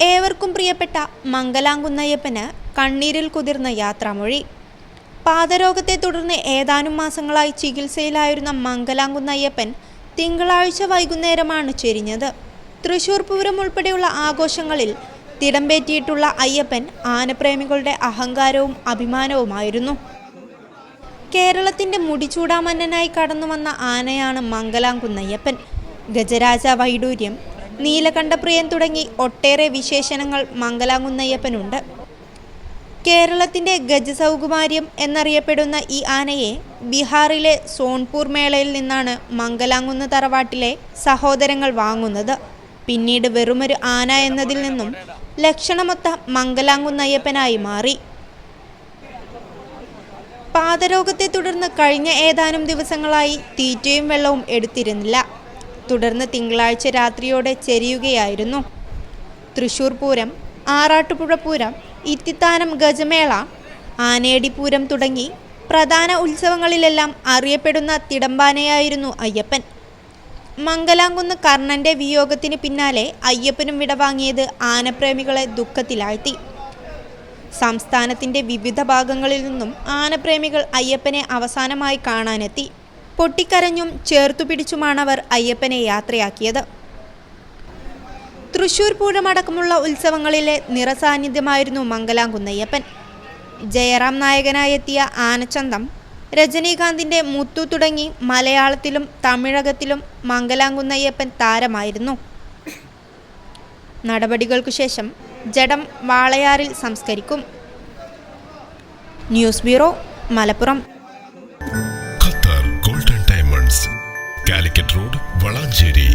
ഏവർക്കും പ്രിയപ്പെട്ട മംഗലാംകുന്നയ്യപ്പന് കണ്ണീരിൽ കുതിർന്ന യാത്രാമൊഴി. പാദരോഗത്തെ തുടർന്ന് ഏതാനും മാസങ്ങളായി ചികിത്സയിലായിരുന്ന മംഗലാംകുന്നയ്യപ്പൻ തിങ്കളാഴ്ച വൈകുന്നേരമാണ് ചെരിഞ്ഞത്. തൃശൂർ പൂരം ഉൾപ്പെടെയുള്ള ആഘോഷങ്ങളിൽ തിടമ്പേറ്റിയിട്ടുള്ള അയ്യപ്പൻ ആനപ്രേമികളുടെ അഹങ്കാരവും അഭിമാനവുമായിരുന്നു. കേരളത്തിന്റെ മുടിചൂടാമന്നനായി കടന്നു വന്ന ആനയാണ് മംഗലാംകുന്നയ്യപ്പൻ. ഗജരാജ വൈഡൂര്യം നീലകണ്ഠപ്രിയൻ തുടങ്ങി ഒട്ടേറെ വിശേഷണങ്ങൾ മംഗലാംകുന്നയ്യപ്പനുണ്ട്. കേരളത്തിന്റെ ഗജസൗകുമാര്യം എന്നറിയപ്പെടുന്ന ഈ ആനയെ ബീഹാറിലെ സോൺപൂർ മേളയിൽ നിന്നാണ് മംഗലാംകുന്ന് തറവാട്ടിലെ സഹോദരങ്ങൾ വാങ്ങുന്നത്. പിന്നീട് വെറുമൊരു ആന എന്നതിൽ നിന്നും ലക്ഷണമൊത്ത മംഗലാംകുന്നയ്യപ്പനായി മാറി. പാദരോഗത്തെ തുടർന്ന് കഴിഞ്ഞ ഏതാനും ദിവസങ്ങളായി തീറ്റയും വെള്ളവും എടുത്തിരുന്നില്ല. തുടർന്ന് തിങ്കളാഴ്ച രാത്രിയോടെ ചെരിയുകയായിരുന്നു. തൃശൂർ പൂരം ആറാട്ടുപുഴ പൂരം ഇത്തിത്താനം ഗജമേള ആനേടിപ്പൂരം തുടങ്ങി പ്രധാന ഉത്സവങ്ങളിലെല്ലാം അറിയപ്പെടുന്ന തിടമ്പാനയായിരുന്നു അയ്യപ്പൻ. മംഗലാംകുന്ന് കർണന്റെ വിയോഗത്തിന് പിന്നാലെ അയ്യപ്പനും വിടവാങ്ങിയത് ആനപ്രേമികളെ ദുഃഖത്തിലാഴ്ത്തി. സംസ്ഥാനത്തിന്റെ വിവിധ ഭാഗങ്ങളിൽ നിന്നും ആനപ്രേമികൾ അയ്യപ്പനെ അവസാനമായി കാണാനെത്തി. പൊട്ടിക്കരഞ്ഞും ചേർത്തുപിടിച്ചുമാണവർ അയ്യപ്പനെ യാത്രയാക്കിയത്. തൃശൂർ പൂരമടക്കമുള്ള ഉത്സവങ്ങളിലെ നിറസാന്നിധ്യമായിരുന്നു മംഗലാംകുന്നയ്യപ്പൻ. ജയറാം നായകനായെത്തിയ ആനച്ചന്തം രജനീകാന്തിന്റെ മുത്തു തുടങ്ങി മലയാളത്തിലും തമിഴകത്തിലും മംഗലാംകുന്നയ്യപ്പൻ താരമായിരുന്നു. നടപടികൾക്കു ശേഷം ജഡം വാളയാറിൽ സംസ്കരിക്കും. News bureau Malappuram. Qatar golden diamonds Calicut road Valanchery.